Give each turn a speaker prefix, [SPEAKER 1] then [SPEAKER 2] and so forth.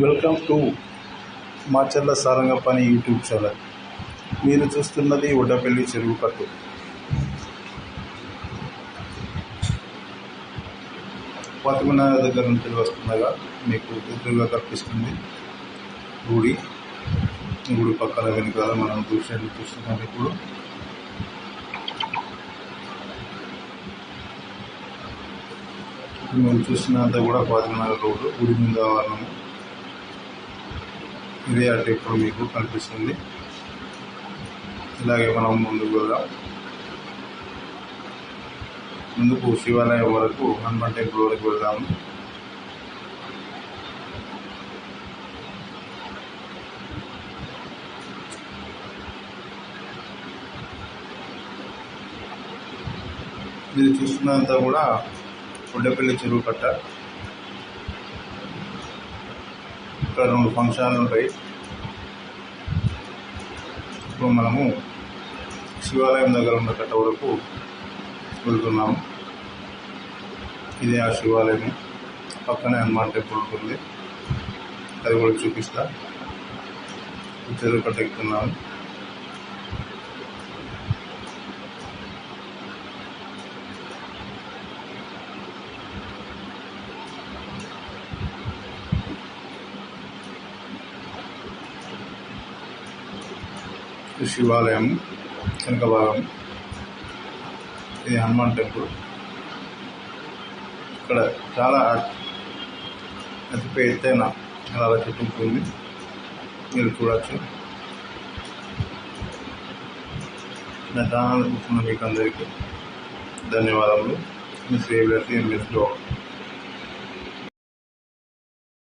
[SPEAKER 1] Welcome to Macherla Sarangapani YouTube channel మీరు చూస్తున్నది ఉడ్డపల్లి చెరువు కట్టు ఫాతిమనగర్ దగ్గర నుంచి వస్తుండగా మీకు ఎదురుగా కనిపిస్తుంది గుడి గుడి పక్కన వెనుకాల మనం దృశ్యాన్ని చూస్తున్నాం ఇప్పుడు. మేము చూసినంత కూడా ఫాతిమనగర్ రోడ్డు గుడి మీద ఆవరణము. ఇదే అటు ఇప్పుడు మీకు కనిపిస్తుంది. ఇలాగే మనం ముందుకు వెళ్దాం. ముందుకు శివాలయం వరకు హనుమాన్ టెంపుల్ వరకు వెళ్దాము ఇది చూస్తున్నంత కూడా గుడ్డపల్లి చెరువు కట్ట. ఇక్కడ రెండు ఫంక్షన్లు ఉంటాయి. ఇప్పుడు మనము శివాలయం దగ్గర ఉన్న కట్ట వరకు వెళ్తున్నాము. ఇది ఆ శివాలయం పక్కనే హనుమాన్ టెంపుల్ ఉంటుంది. అది కూడా చూపిస్తా. చెరువు కట్ట శివాలయం వెనుక భాగం ఇది హనుమాన్ టెంపుల్. ఇక్కడ చాలా అతిపెద్ద ఎత్తైన చాలా చెట్టు ఉంటుంది. మీరు చూడవచ్చు నా ఛానల్ చూస్తున్న మీకు అందరికీ ధన్యవాదములు. మీ సేవ్ ఎంఎస్